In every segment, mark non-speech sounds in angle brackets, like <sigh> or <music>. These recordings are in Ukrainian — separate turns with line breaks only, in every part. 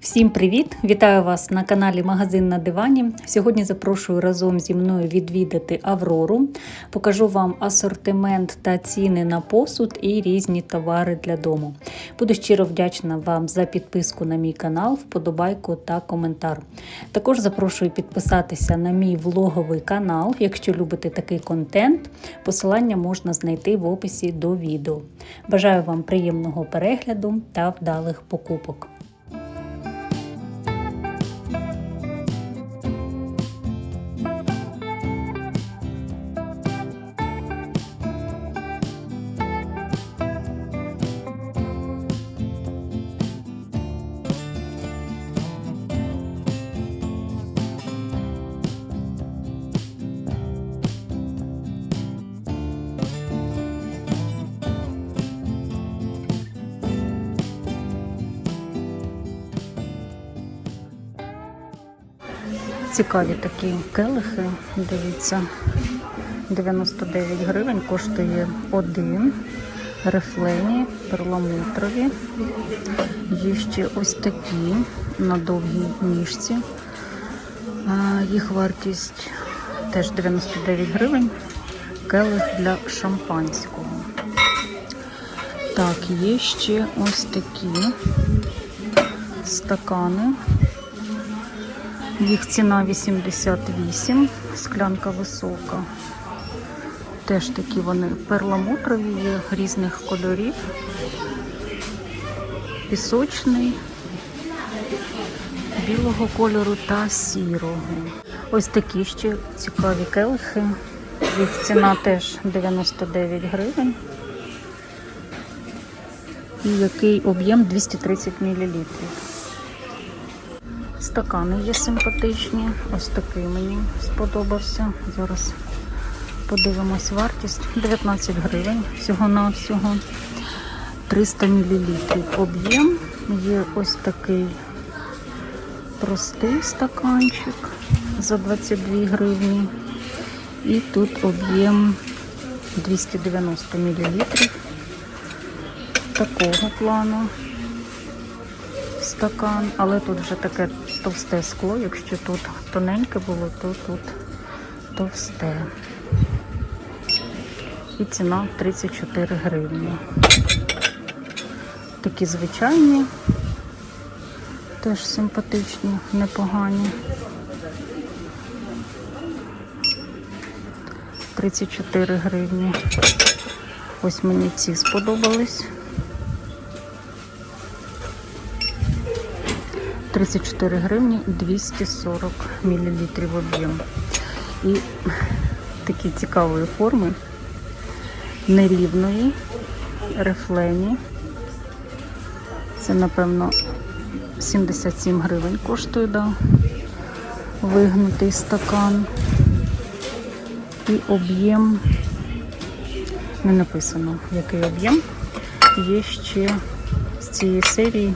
Всім привіт! Вітаю вас на каналі Магазин на дивані. Сьогодні запрошую разом зі мною відвідати Аврору. Покажу вам асортимент та ціни на посуд і різні товари для дому. Буду щиро вдячна вам за підписку на мій канал, вподобайку та коментар. Також запрошую підписатися на мій влоговий канал, якщо любите такий контент. Посилання можна знайти в описі до відео. Бажаю вам приємного перегляду та вдалих покупок. Цікаві такі келихи, дивіться, 99 гривень коштує один. Рифлені, перламутрові. Є ще ось такі на довгій ніжці. Їх вартість теж 99 гривень. Келих для шампанського. Так, є ще ось такі стакани. Їх ціна 88, склянка висока. Теж такі вони перламутрові, є різних кольорів. Пісочний, білого кольору та сірого. Ось такі ще цікаві келихи. Їх ціна теж 99 гривень. І який об'єм 230 мл. Стакани є симпатичні. Ось такий мені сподобався. Зараз подивимось вартість. 19 гривень всього-навсього. 300 мл об'єм. Є ось такий простий стаканчик за 22 гривні. І тут об'єм 290 мл. Такого плану стакан, але тут вже таке товсте скло. Якщо тут тоненьке було, то тут товсте. І ціна 34 гривні. Такі звичайні, теж симпатичні, непогані. 34 гривні. Ось мені ці сподобались. 34 гривні 240 мл об'єм. І такі цікавої форми, нерівної, рифлені. Це, напевно, 77 гривень коштує, да. вигнутий стакан. І об'єм, не написано, який об'єм. Є ще з цієї серії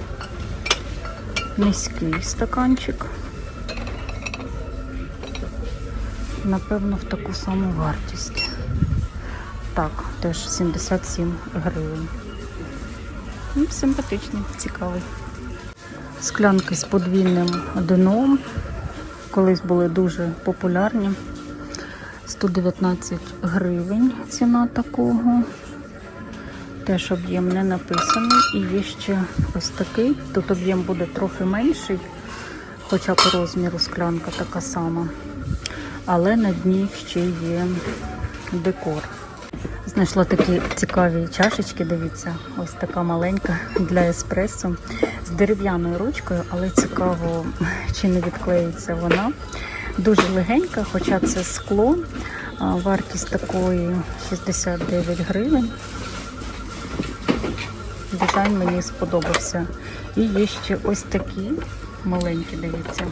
низький стаканчик. Напевно, в таку саму вартість. Так, теж 77 гривень. Ну, Симпатичний, цікавий. Склянки з подвійним дном. Колись були дуже популярні. 119 гривень ціна такого. Теж об'єм не написаний. І є ще ось такий. Тут об'єм буде трохи менший, хоча по розміру склянка така сама. Але на дні ще є декор. Знайшла такі цікаві чашечки, дивіться, ось така маленька для еспресо з дерев'яною ручкою, але цікаво, чи не відклеїться вона. Дуже легенька, хоча це скло. Вартість такої 69 гривень. Дизайн мені сподобався. І є ще ось такі маленькі, дивіться,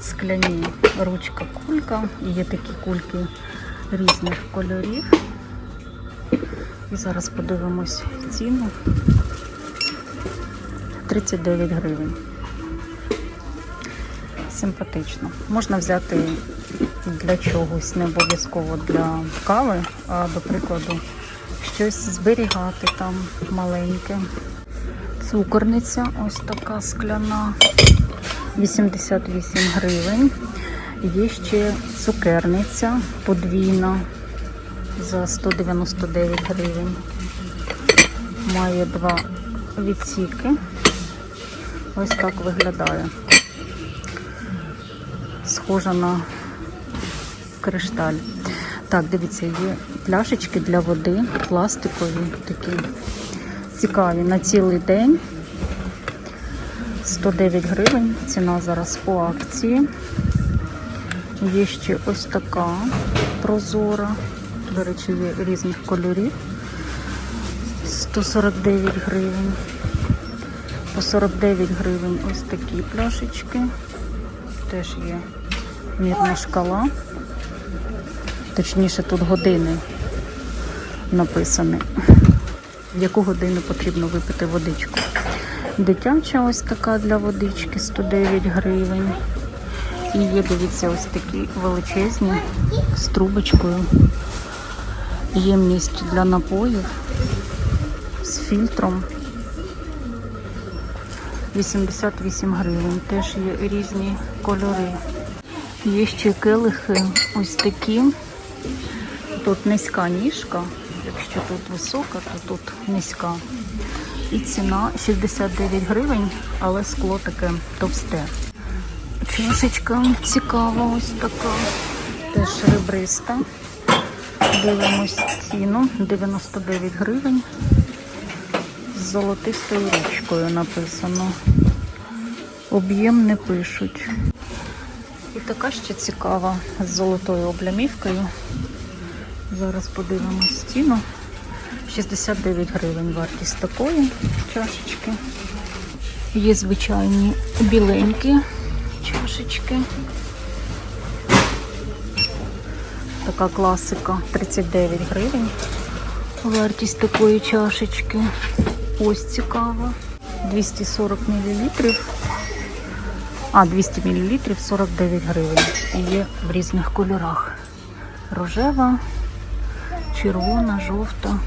скляні ручка кулька. І є такі кульки різних кольорів. І зараз подивимось ціну. 39 гривень. Симпатично. Можна взяти для чогось, не обов'язково для кави, а до прикладу щось зберігати там маленьке. Цукорниця, ось така скляна, 88 гривень. Є ще цукерниця подвійна за 199 гривень. Має два відсіки. Ось так виглядає. Схожа на кришталь. Так, дивіться, є пляшечки для води, пластикові, такі цікаві на цілий день. 109 гривень, ціна зараз по акції. Є ще ось така прозора. До речі, є різних кольорів. 149 гривень. По 49 гривень ось такі пляшечки. Теж є мірна шкала. Точніше, тут години написані. В яку годину потрібно випити водичку. Дитяча ось така для водички 109 гривень. І є, дивіться, ось такі величезні з трубочкою. Ємність для напоїв з фільтром. 88 гривень. Теж є різні кольори. Є ще келихи ось такі. Тут низька ніжка. Якщо тут висока, то тут низька. І ціна 69 гривень, але скло таке товсте. Чашечка цікава, ось така. Теж ребриста. Дивимось ціну 99 гривень. З золотистою ручкою написано. Об'єм не пишуть. І така ще цікава з золотою облямівкою. Зараз подивимось ціну. 69 гривень вартість такої чашечки. Є звичайні біленькі чашечки. Така класика 39 гривень. Вартість такої чашечки. Ось цікава. 240 мл. А, 200 мл 49 гривень. І є в різних кольорах. Рожева, червона, жовта.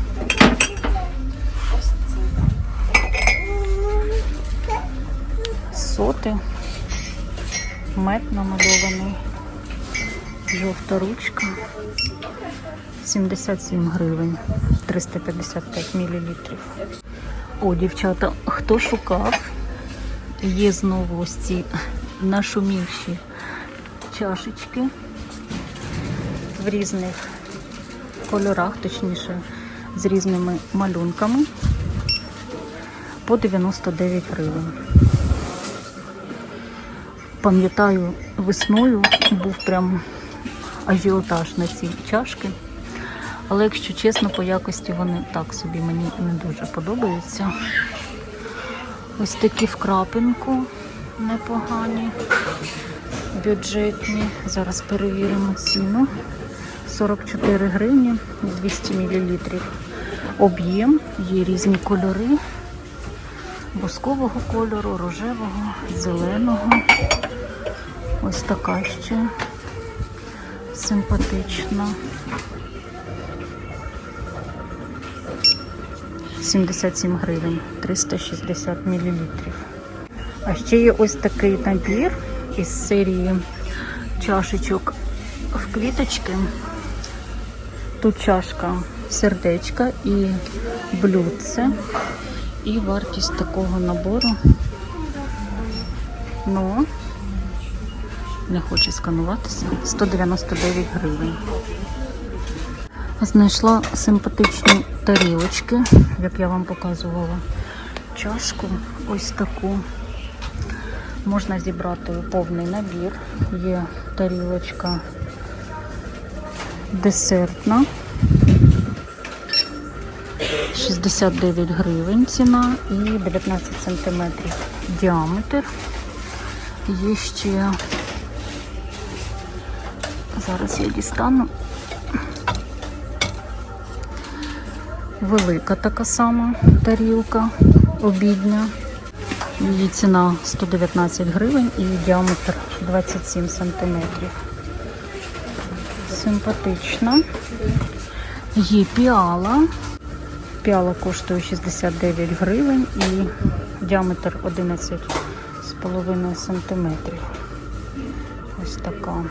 Соти. Мед намальований. Жовта ручка. 77 гривень. 355 мл. О, дівчата, хто шукав? Є знову ось ці нашумівші чашечки в різних кольорах, точніше, з різними малюнками по 99 гривень. Пам'ятаю, весною був прям ажіотаж на ці чашки. Але якщо чесно, по якості вони так собі мені не дуже подобаються. Ось такі в крапинку непогані, бюджетні. Зараз перевіримо ціну. 44 гривні 200 мл. Об'єм, є різні кольори. Бускового кольору, рожевого, зеленого. Ось така ще симпатична. 77 гривень, 360 мл. А ще є ось такий набір із серії чашечок в квіточки. Тут чашка сердечка і блюдце. І вартість такого набору. Ну, не хоче скануватися. 199 гривень. Знайшла симпатичні тарілочки, як я вам показувала. Чашку ось таку. Можна зібрати повний набір. Є тарілочка десертна. 69 гривень ціна і 19 сантиметрів діаметр. Є ще, зараз я дістану. Велика така сама тарілка обідня. Її ціна 119 гривень і діаметр 27 сантиметрів. Симпатична. Є піала Піала коштує 69 гривень і діаметр 11,5 см. Ось така.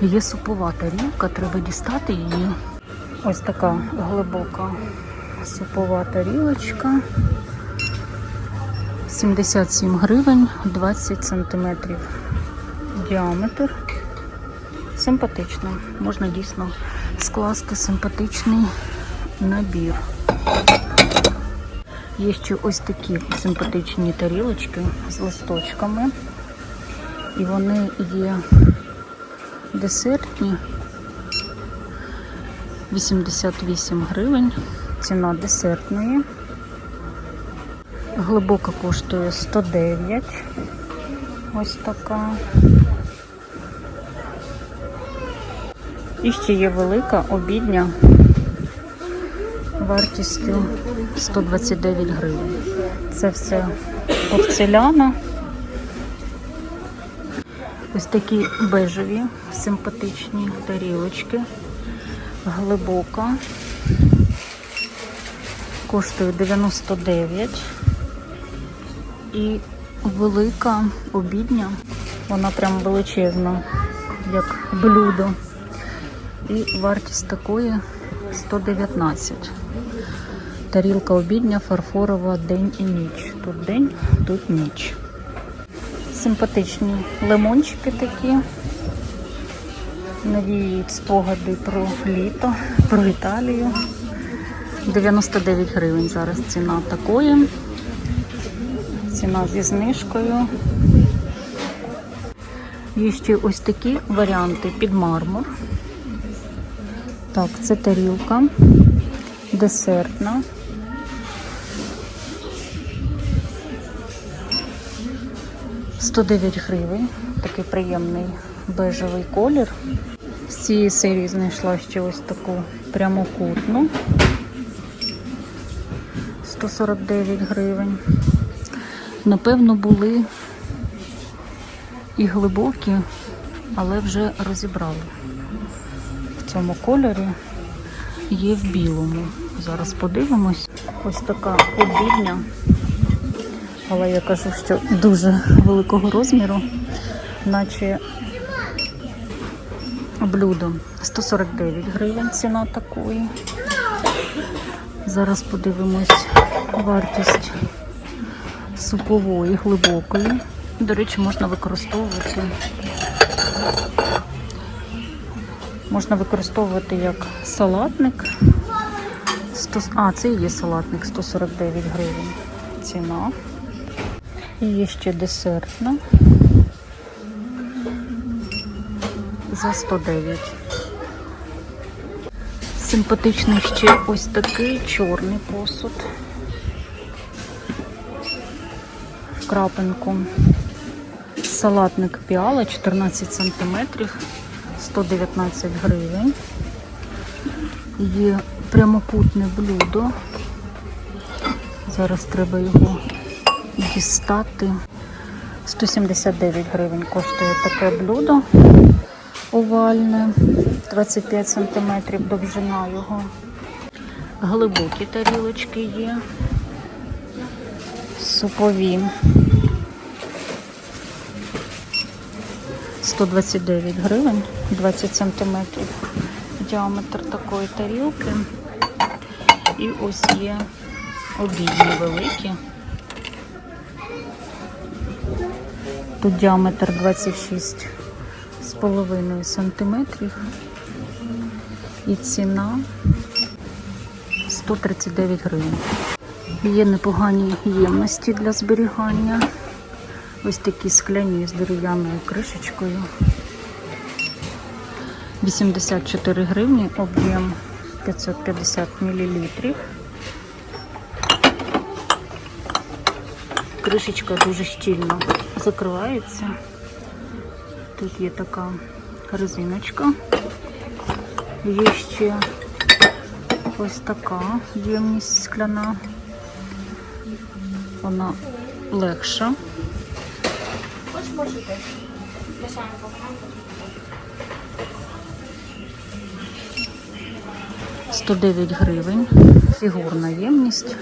Є супова тарілка, треба дістати її. Ось така глибока супова тарілочка. 77 гривень, 20 сантиметрів діаметр. Симпатично. Можна дійсно скласти симпатичний набір. Є ще ось такі симпатичні тарілочки з листочками. І вони є десертні. 88 гривень. Ціна десертної. Глибока коштує 109. Ось така. І ще є велика обідня вартістю 129 гривень. Це все порцеляна. Ось такі бежеві, симпатичні тарілочки. Глибока. Коштує 99. І велика обідня. Вона прям величезна, як блюдо. І вартість такої 119. Тарілка обідня фарфорова день і ніч. Тут день, тут ніч. Симпатичні лимончики такі. Навіють спогади про літо, про Італію. 99 гривень зараз ціна такої. Ціна зі знижкою. Є ще ось такі варіанти під мармур. Так, це тарілка десертна. «109 гривень. Такий приємний бежевий колір. З цієї серії знайшла ще ось таку прямокутну. 149 гривень. Напевно, були і глибокі, але вже розібрали. Цьому кольорі є в білому. Зараз подивимось. Ось така обідня. Але я кажу, що дуже великого розміру, наче блюдо. 149 гривень ціна такої. Зараз подивимось вартість супової, глибокої. До речі, можна використовувати. Можна використовувати як салатник. 100, а, це і є салатник 149 гривень. Ціна. І є ще десертна. За 109. Симпатичний ще ось такий чорний посуд. В крапинку. Салатник піала 14 сантиметрів, 119 гривень. Є прямокутне блюдо. Зараз треба його дістати. 179 гривень коштує таке блюдо овальне, 25 сантиметрів довжина його. Глибокі тарілочки є, супові. 129 гривень, 20 сантиметрів діаметр такої тарілки. І ось є обідні великі. Тут діаметр 26 з половиною сантиметрів. І ціна 139 гривень. Є непогані ємності для зберігання. Ось такі скляні з дерев'яною кришечкою. 84 гривні, об'єм 550 мл. Кришечка дуже щільно закривається. Тут є така резиночка. Є ще ось така ємність скляна. Вона легша.
Хочеш можете? Я саме покажу.
109 гривень. Фігурна ємність.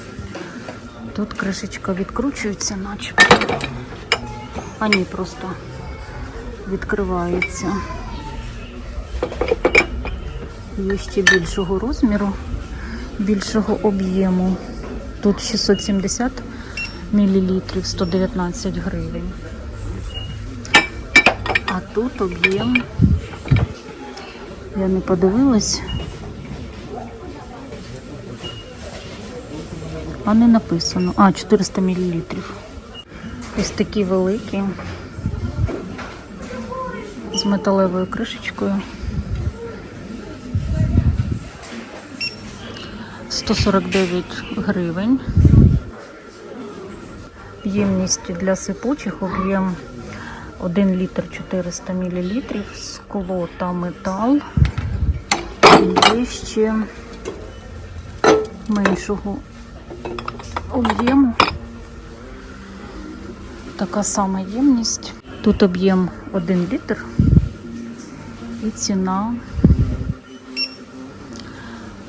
Тут кришечка відкручується, начебто. А ні, просто відкривається. Є ще більшого розміру, більшого об'єму. Тут 670 мл, 119 гривень. Тут об'єм, я не подивилась, а не написано. А, 400 мл. Ось такі великі з металевою кришечкою. 149 гривень. Ємність для сипучих об'єм 1 літр 400 мл, скло та метал. Є ще меншого об'єму. Така сама ємність. Тут об'єм 1 літр і ціна.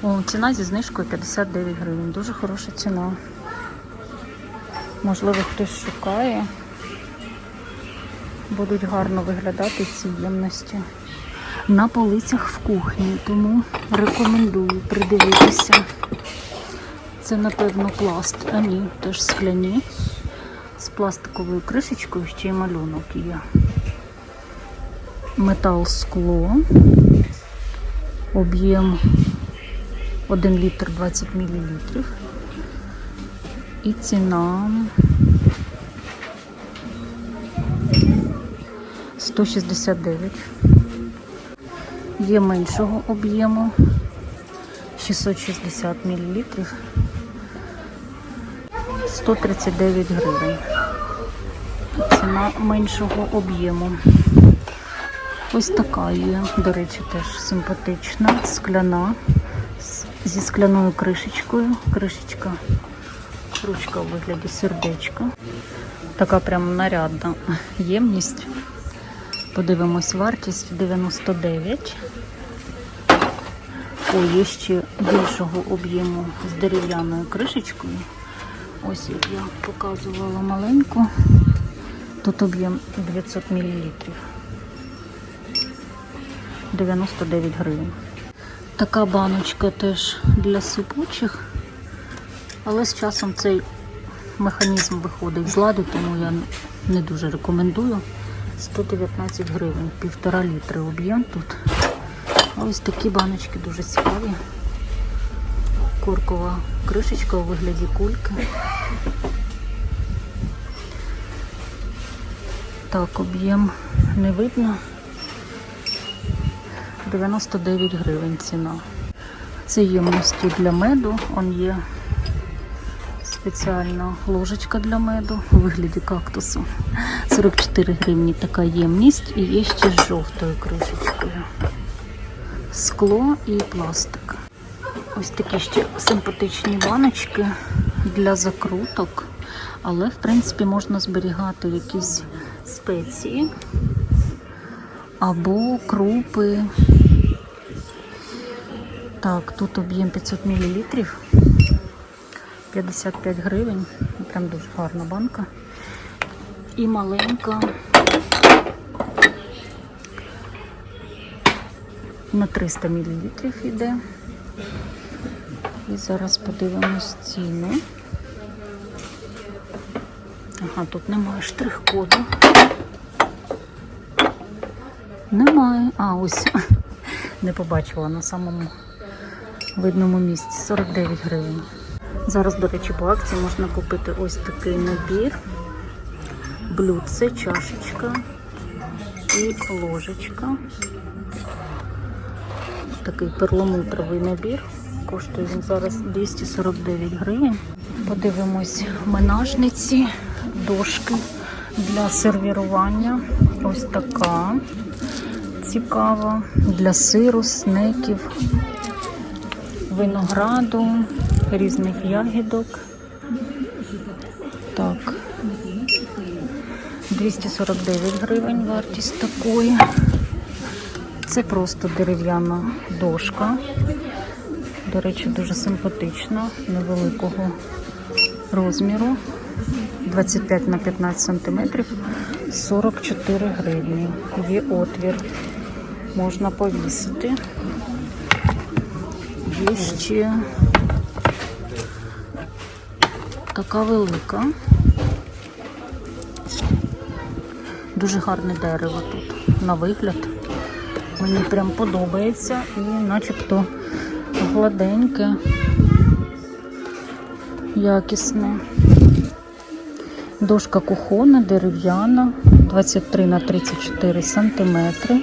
О, ціна зі знижкою 59 гривень. Дуже хороша ціна. Можливо, хтось шукає. Будуть гарно виглядати ці ємності. На полицях в кухні, тому рекомендую придивитися. Це, напевно, пласт. А ні, теж скляні. З пластиковою кришечкою ще й малюнок є. Метал скло. Об'єм 1 літр 20 мл. І ціна 169. Є меншого об'єму 660 мл. 139 гривень. Ціна меншого об'єму. Ось така є, до речі, теж симпатична, скляна, зі скляною кришечкою. Кришечка, ручка у вигляді сердечка. Така прям нарядна ємність. Подивимось, вартість 99. О, є ще більшого об'єму з дерев'яною кришечкою. Ось як я показувала маленьку. Тут об'єм 900 мл. 99 гривень. Така баночка теж для сипучих, але з часом цей механізм виходить з ладу, тому я не дуже рекомендую. 119 гривень, півтора літри об'єм тут. Ось такі баночки дуже цікаві. Коркова кришечка у вигляді кульки. Так, об'єм не видно. 99 гривень ціна. Це ємності для меду. Он є спеціальна ложечка для меду у вигляді кактусу. 44 гривні така ємність і є ще з жовтою кришечкою. Скло і пластик. Ось такі ще симпатичні баночки для закруток. Але, в принципі, можна зберігати якісь спеції або крупи. Так, тут об'єм 500 мл. 55 гривень. Прям дуже гарна банка. І маленька на 300 мл йде. І зараз подивимось ціну. Ага, тут немає штрих-коду. Немає. А, ось <laughs> не побачила на самому видному місці 49 гривень. Зараз, до речі, по акції можна купити ось такий набір. Блюдце, чашечка і ложечка. Такий перламутровий набір. Коштує він зараз 249 гривень. Подивимось менажниці, дошки для сервірування. Ось така цікава. Для сиру, снеків, винограду, різних ягідок. Так. 249 гривень вартість такої. Це просто дерев'яна дошка До речі, дуже симпатична, невеликого розміру. 25 на 15 сантиметрів, 44 гривні. Є отвір. Можна повісити. Є ще така велика. Дуже гарне дерево тут на вигляд. Мені прям подобається і начебто гладеньке, якісне. Дошка кухонна, дерев'яна, 23 на 34 сантиметри.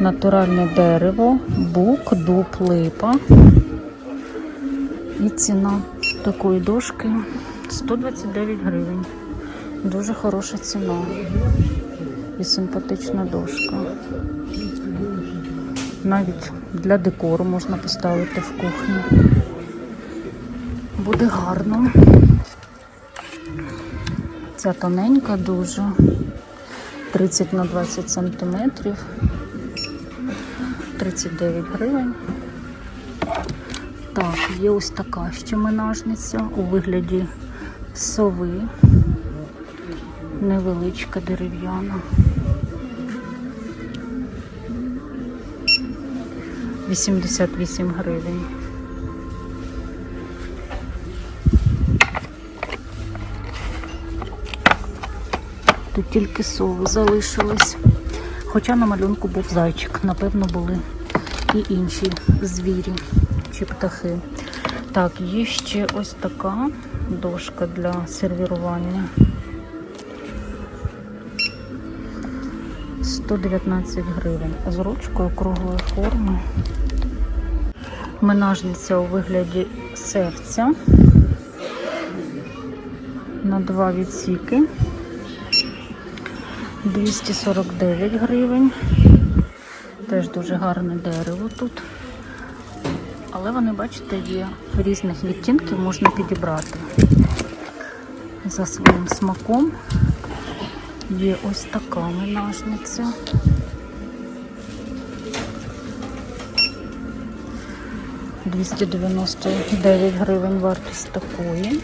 Натуральне дерево, бук, дуб, липа. І ціна такої дошки 129 гривень. Дуже хороша ціна. І симпатична дошка. Навіть для декору можна поставити в кухні. Буде гарно. Ця тоненька дуже. 30 на 20 сантиметрів. 39 гривень. Так, є ось така ще менажниця у вигляді сови. Невеличка дерев'яна. 88 гривень. Тут тільки сови залишились. Хоча на малюнку був зайчик, напевно, були і інші звірі чи птахи. Так, є ще ось така дошка для сервірування. 119 гривень. З ручкою круглої форми. Менажниця у вигляді серця. На два відсіки. 249 гривень. Теж дуже гарне дерево тут. Але вони, бачите, є різних відтінків, можна підібрати за своїм смаком. Є ось така менажниця. Двісті дев'яносто дев'ять гривень вартість такої.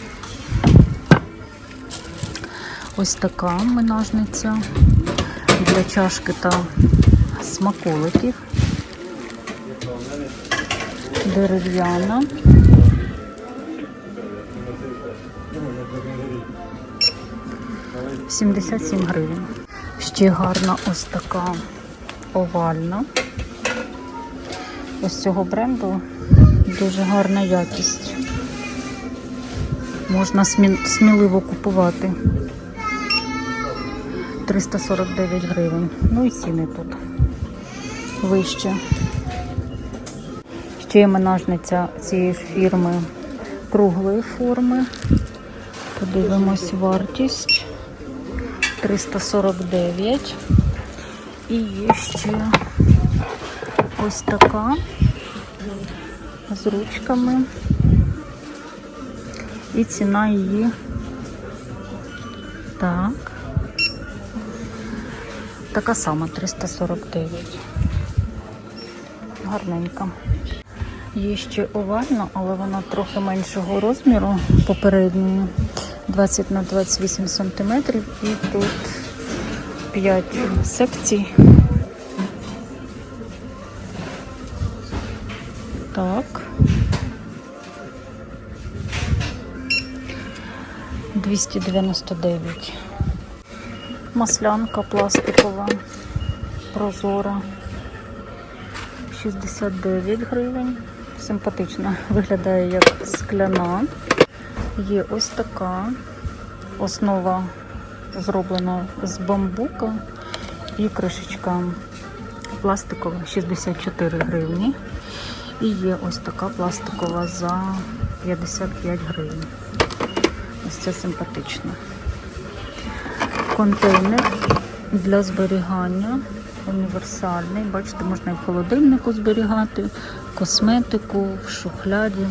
Ось така менажниця для чашки та смаколиків. Дерев'яна. Сімдесят сім гривень. Ще гарна ось така овальна. Ось цього бренду дуже гарна якість. Можна смі- сміливо купувати. 349 гривень. Ну і ціни тут вище. Ще є менажниця цієї фірми круглої форми. Подивимось вартість. 349. І є ще ось така з ручками. І ціна її так. Така сама 349. Гарненька. Є ще овальна, але вона трохи меншого розміру попередньої. 20 на 28 сантиметрів і тут 5 секцій. Так. 299. Маслянка пластикова, прозора. 69 гривень. Симпатична. Виглядає як скляна. Є ось така основа зроблена з бамбука і кришечка пластикова 64 гривні. І є ось така пластикова за 55 гривень. Ось це симпатично. Контейнер для зберігання універсальний. Бачите, можна і в холодильнику зберігати, косметику, в шухляді.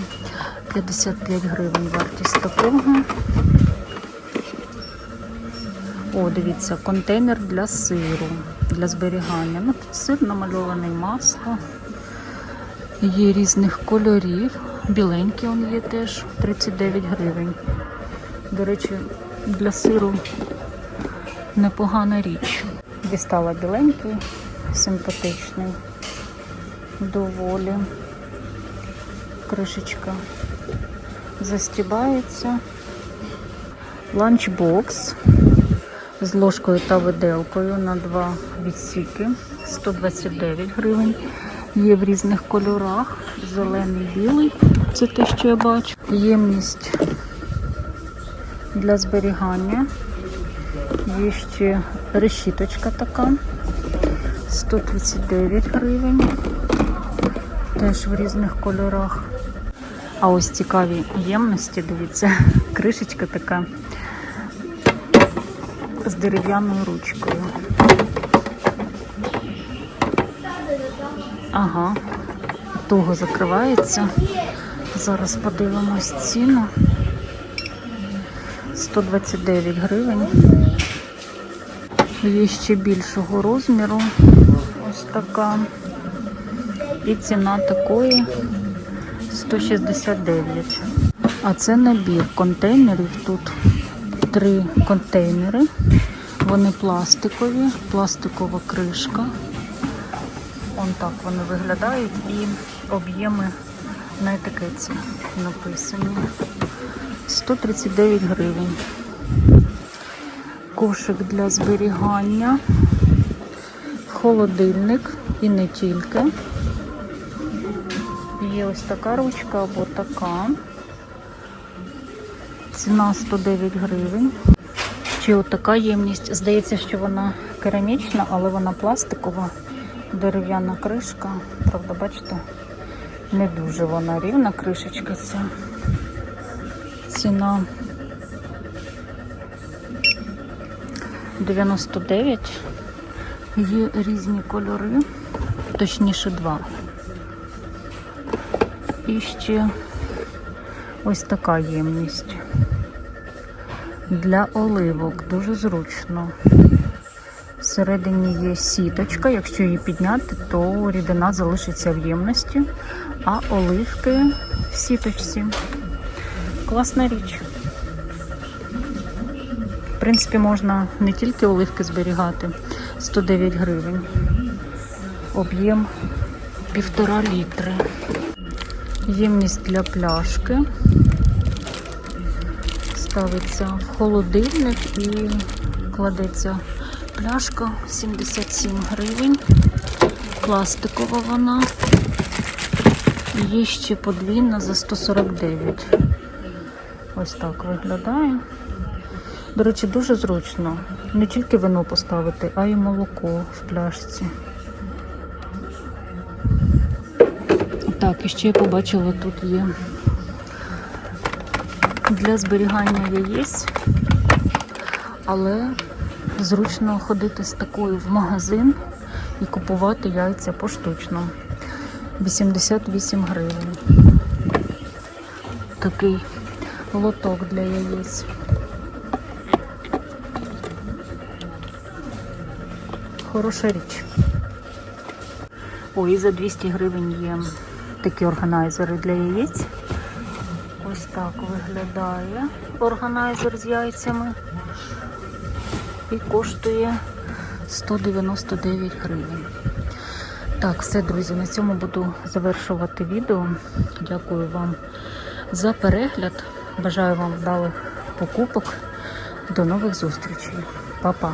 55 гривень вартість такого. О, дивіться, контейнер для сиру, для зберігання. Ну, тут сир намальований масло. Є різних кольорів. Біленький он є теж 39 гривень. До речі, для сиру непогана річ. Дістала біленький, симпатичний. Доволі. Кришечка застібається. Ланчбокс з ложкою та виделкою на два відсіки 129 гривень. Є в різних кольорах. Зелений, білий. Це те, що я бачу. Ємність для зберігання. Є ще решіточка така. 139 гривень. Теж в різних кольорах. А ось цікаві ємності, дивіться, кришечка така з дерев'яною ручкою. Ага, туго закривається. Зараз подивимось ціну. 129 гривень. Є ще більшого розміру. Ось така. І ціна такої 169. А це набір контейнерів. Тут три контейнери. Вони пластикові, пластикова кришка. Он так вони виглядають і об'єми на етикетці написані. 139 гривень. Кошик для зберігання, холодильник і не тільки. Є ось така ручка або така. Ціна 109 гривень. Чи отака ємність. Здається, що вона керамічна, але вона пластикова, дерев'яна кришка. Правда, бачите, не дуже вона рівна кришечка ця. Ціна 99. Є різні кольори, точніше два. І ще ось така ємність. Для оливок дуже зручно. Всередині є сіточка, якщо її підняти, то рідина залишиться в ємності, а оливки в сіточці. Класна річ. Принципі, можна не тільки оливки зберігати 109 гривень. Об'єм півтора літри. Ємність для пляшки. Ставиться в холодильник і кладеться пляшка 77 гривень. Пластикова вона. Є ще подвійна за 149. Ось так виглядає. До речі, дуже зручно. Не тільки вино поставити, а й молоко в пляшці. Так, і ще я побачила, тут є для зберігання яєць, але зручно ходити з такою в магазин і купувати яйця поштучно. 88 гривень. Такий лоток для яєць. Хороша річ. Ой, і за 200 гривень є такі органайзери для яєць. Ось так виглядає органайзер з яйцями. І коштує 199 гривень. Так, все, друзі, на цьому буду завершувати відео. Дякую вам за перегляд. Бажаю вам вдалих покупок. До нових зустрічей. Па-па!